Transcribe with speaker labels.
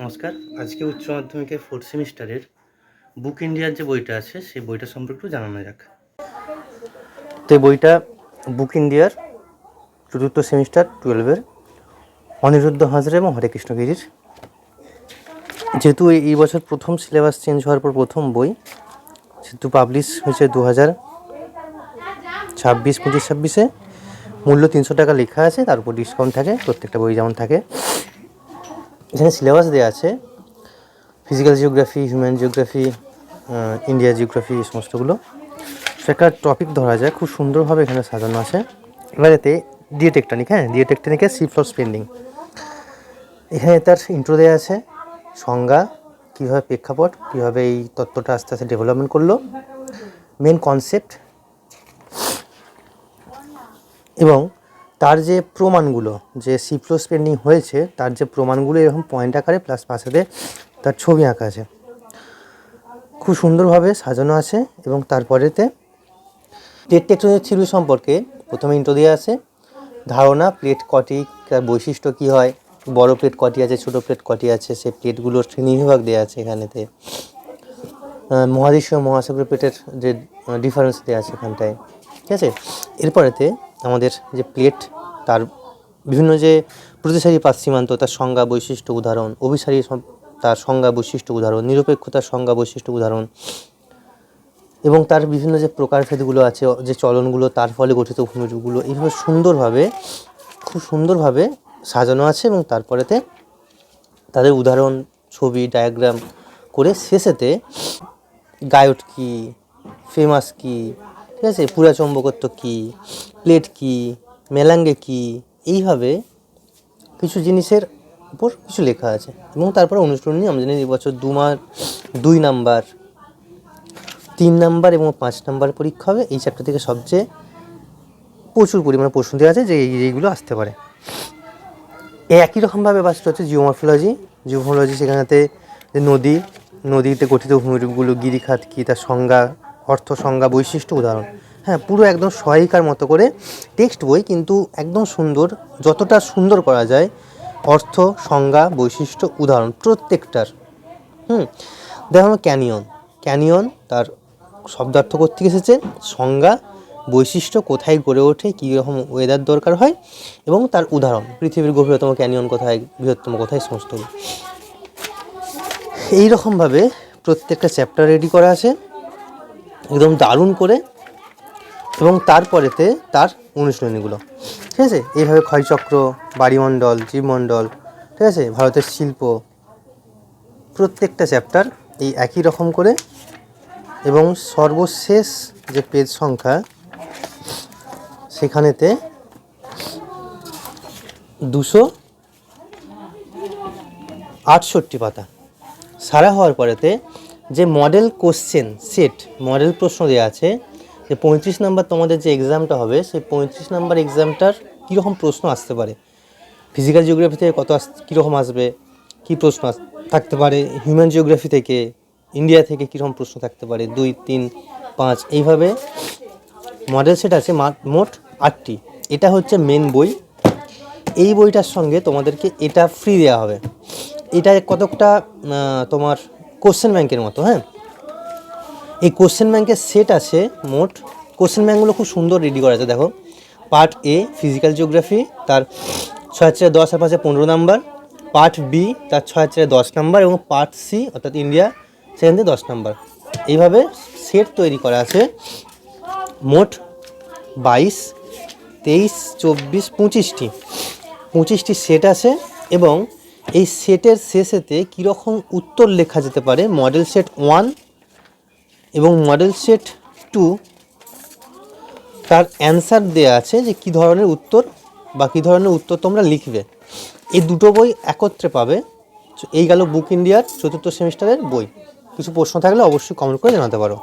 Speaker 1: নমস্কার। আজকে উচ্চ মাধ্যমিকের ফোর্থ সেমিস্টারের বুক ইন্ডিয়ার যে বইটা আছে, সেই বইটা সম্পর্কে একটু জানানো যাক। তো এই বইটা বুক ইন্ডিয়ার চতুর্থ সেমিস্টার টুয়েলভের অনিরুদ্ধ হাজরা এবং হরে কৃষ্ণগিরির যেহেতু এই- এই বছর প্রথম সিলেবাস চেঞ্জ হওয়ার পর প্রথম বই, সেহেতু পাবলিশ হয়েছে দু হাজার ছাব্বিশ, পঁচিশ, ছাব্বিশে। মূল্য তিনশো টাকা লেখা আছে, তার উপর ডিসকাউন্ট থাকে, প্রত্যেকটা বই যেমন থাকে। এখানে সিলেবাস দেওয়া আছে physical geography human geography India geography এই সমস্তগুলো। একটা টপিক ধরা যায় খুব সুন্দরভাবে এখানে সাজানো আছে। এবার এতে ডিএ টেকটনিক হ্যাঁ ডিএ টেকটনিকের সি ফ্লোর স্পেন্ডিং এখানে তার ইন্ট্রো দেওয়া আছে, সংজ্ঞা, কীভাবে প্রেক্ষাপট, কীভাবে এই তত্ত্বটা আস্তে আস্তে ডেভেলপমেন্ট করল মেন কনসেপ্ট এবং তার যে প্রমাণগুলো, যে সিফ্লো স্পেন্ডিং হয়েছে, তার যে প্রমাণগুলো এরকম পয়েন্ট আকারে প্লাস পাশেতে তার ছবি আঁকা আছে। খুব সুন্দরভাবে সাজানো আছে এবং তারপরেতে প্লেট টেকটনিক থিওরি সম্পর্কে প্রথমে ইন্ট্রো দেওয়া আছে। ধারণা প্লেট কটি, তার বৈশিষ্ট্য কী হয়, বড় প্লেট কটি আছে, ছোট প্লেট কটি আছে, সেই প্লেটগুলোর শ্রেণীবিভাগ দেওয়া আছে এখানেতে। মহাদেশীয় মহাসাগর প্লেটের যে ডিফারেন্স দেওয়া আছে এখানটায়, ঠিক আছে? এরপরেতে আমাদের যে প্লেট তার বিভিন্ন যে প্রতিসারী পাত সীমান্ত, তার সংজ্ঞা বৈশিষ্ট্য উদাহরণ, অভিসারী তার সংজ্ঞা বৈশিষ্ট্য উদাহরণ, নিরপেক্ষতার সংজ্ঞা বৈশিষ্ট্য উদাহরণ এবং তার বিভিন্ন যে প্রকারভেদগুলো আছে যে চলনগুলো, তার ফলে গঠিত ভূমিরূপগুলো, এইভাবে সুন্দরভাবে, খুব সুন্দরভাবে সাজানো আছে এবং তারপরেতে তাদের উদাহরণ, ছবি ডায়াগ্রাম করে শেষেতে গায়ট কী ফেমাস কি ঠিক আছে? পুরা চম্বকত্ব কি? প্লেট কি? মেলাঙ্গে কি? এইভাবে কিছু জিনিসের উপর কিছু লেখা আছে। এবং তারপরে অনুশীলনী আমরা জানি এই বছর দু মাস দুই নাম্বার, তিন নাম্বার এবং পাঁচ নাম্বার পরীক্ষা হবে। এই চ্যাপ্টার থেকে সবচেয়ে প্রচুর পরিমাণে প্রশ্ন দেওয়া আছে যে এই- এইগুলো আসতে পারে। একই রকমভাবে বাসটা হচ্ছে জিওমরফোলজি জিওমরফোলজি সেখানেতে যে নদী, নদীতে গঠিত ভূমিরূপগুলো গিরিখাত কী? তার সংজ্ঞা অর্থ সংজ্ঞা বৈশিষ্ট্য উদাহরণ। হ্যাঁ পুরো একদম সহায়িকার মতো করে টেক্সট বই কিন্তু একদম সুন্দর, যতটা সুন্দর করা যায় অর্থ সংজ্ঞা বৈশিষ্ট্য উদাহরণ প্রত্যেকটার। হুম, দেখো ক্যানিয়ন। ক্যানিয়ন তার শব্দার্থ করতে এসেছে? সংজ্ঞা বৈশিষ্ট্য কোথায় গড়ে ওঠে, কী রকম ওয়েদার দরকার হয় এবং তার উদাহরণ। পৃথিবীর গভীরতম ক্যানিয়ন কোথায়, বৃহত্তম কোথায় সমস্ত এই রকমভাবে প্রত্যেকটা চ্যাপ্টার রেডি করা আছে। একদম দারুণ করে এবং তারপরেতে তার অনুশীলনীগুলো। ঠিক আছে? এইভাবে ক্ষয়চক্র, বাড়িমণ্ডল, জীবমণ্ডল, ঠিক আছে? ভারতের শিল্প, প্রত্যেকটা চ্যাপ্টার এই একই রকম করে এবং সর্বশেষ যে পেজ সংখ্যা, সেখানেতে দুশো আটষট্টি পাতা। সারা হওয়ার পরেতে যে মডেল কোশ্চেন সেট মডেল প্রশ্ন দেওয়া আছে, যে পঁয়ত্রিশ নাম্বার তোমাদের যে এক্সামটা হবে, সেই পঁয়ত্রিশ নাম্বার এক্সামটার কীরকম প্রশ্ন আসতে পারে? ফিজিক্যাল জিওগ্রাফি থেকে কত আস, কীরকম আসবে? কী প্রশ্ন থাকতে পারে? হিউম্যান জিওগ্রাফি থেকে ইন্ডিয়া থেকে কীরকম প্রশ্ন থাকতে পারে? দুই, তিন, পাঁচ, এইভাবে মডেল সেট আছে মোট আটটি। এটা হচ্ছে মেন বই। এই বইটার সঙ্গে তোমাদেরকে এটা ফ্রি দেওয়া হবে। এটা কতকটা তোমার কোশ্চেন ব্যাংকের মতো হ্যাঁ? এই কোশ্চেন ব্যাংকের সেট আছে মোট, কোশ্চেন ব্যাংকগুলো খুব সুন্দর রেডি করা আছে, দেখো। পার্ট এ ফিজিক্যাল জিওগ্রাফি তার ছয় চারে দশ আর পাঁচে পনেরো নাম্বার। পার্ট বি তার ছয় চারে দশ নাম্বার এবং পার্ট সি অর্থাৎ ইন্ডিয়া সেখান থেকে দশ নাম্বার। এইভাবে সেট তৈরি করা আছে। মোট বাইশ, তেইশ, চব্বিশ, পঁচিশটি। পঁচিশটি সেট আছে এবং এই সেটের শেষেতে কীরকম উত্তর লেখা যেতে পারে? মডেল সেট ওয়ান এবং মডেল সেট টু তার অ্যান্সার দেওয়া আছে যে কী ধরনের উত্তর বা কী ধরনের উত্তর তোমরা লিখবে। এই দুটো বই একত্রে পাবে। এই গেল বুক ইন্ডিয়ার চতুর্থ সেমিস্টারের বই। কিছু প্রশ্ন থাকলে অবশ্যই কমেন্ট করে জানাতে পারো।